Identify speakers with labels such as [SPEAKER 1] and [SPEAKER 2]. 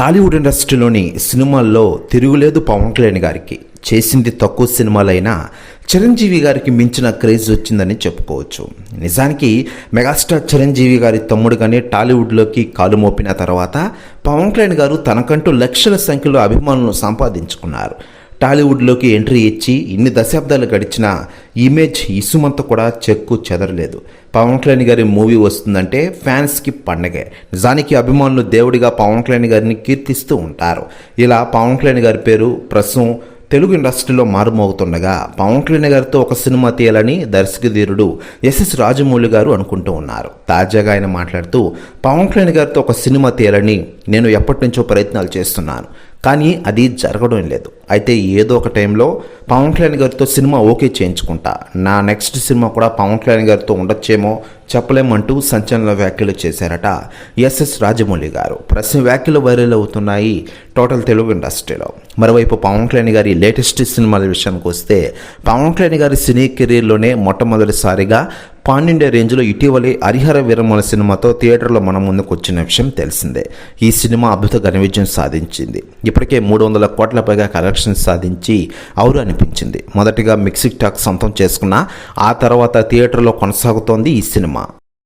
[SPEAKER 1] టాలీవుడ్ ఇండస్ట్రీలోని సినిమాల్లో తిరుగులేదు పవన్ కళ్యాణ్ గారికి. చేసింది తక్కువ సినిమాలైనా చిరంజీవి గారికి మించిన క్రేజ్ వచ్చిందని చెప్పుకోవచ్చు. నిజానికి మెగాస్టార్ చిరంజీవి గారి తమ్ముడుగానే టాలీవుడ్లోకి కాలు మోపిన తర్వాత పవన్ కళ్యాణ్ గారు తనకంటూ లక్షల సంఖ్యలో అభిమానులను సంపాదించుకున్నారు. టాలీవుడ్లోకి ఎంట్రీ ఇచ్చి ఇన్ని దశాబ్దాలు గడిచిన ఇమేజ్ ఇసుమంత కూడా చెక్కు చెదరలేదు. పవన్ కళ్యాణ్ గారి మూవీ వస్తుందంటే ఫ్యాన్స్కి పండగే. నిజానికి అభిమానులు దేవుడిగా పవన్ కళ్యాణ్ గారిని కీర్తిస్తూ ఉంటారు. ఇలా పవన్ కళ్యాణ్ గారి పేరు ప్రస్తుతం తెలుగు ఇండస్ట్రీలో మారుమోగుతుండగా పవన్ కళ్యాణ్ గారితో ఒక సినిమా తీయాలని దర్శకధీరుడు ఎస్ఎస్ రాజమౌళి గారు అనుకుంటూ ఉన్నారు. తాజాగా ఆయన మాట్లాడుతూ పవన్ కళ్యాణ్ గారితో ఒక సినిమా తీయాలని నేను ఎప్పటి నుంచో ప్రయత్నాలు చేస్తున్నాను. కానీ అది జరగడం లేదు. అయితే ఏదో ఒక టైంలో పవన్ కళ్యాణ్ గారితో సినిమా ఓకే చేయించుకుంటా. నా నెక్స్ట్ సినిమా కూడా పవన్ కళ్యాణ్ గారితో ఉండొచ్చేమో చెప్పలేమంటూ సంచలన వ్యాఖ్యలు చేశారట ఎస్ఎస్ రాజమౌళి గారు. ప్రశ్న వ్యాఖ్యలు వైరల్ అవుతున్నాయి టోటల్ తెలుగు ఇండస్ట్రీలో. మరోవైపు పవన్ కళ్యాణ్ గారి లేటెస్ట్ సినిమాల విషయానికి వస్తే పవన్ కళ్యాణ్ గారి సినీ కెరీర్లోనే మొట్టమొదటిసారిగా పాండిండే రేంజ్లో ఇటీవలే హరిహర వీరమల సినిమాతో థియేటర్లో మన ముందుకు వచ్చిన విషయం తెలిసిందే. ఈ సినిమా అద్భుత ఘన విజయం సాధించింది. ఇప్పటికే మూడు వందల కోట్ల పైగా కలెక్షన్స్ సాధించి అవురు అనిపించింది. మొదటిగా మిక్సిక్ టాక్ సొంతం చేసుకున్న ఆ తర్వాత థియేటర్లో కొనసాగుతోంది ఈ సినిమా.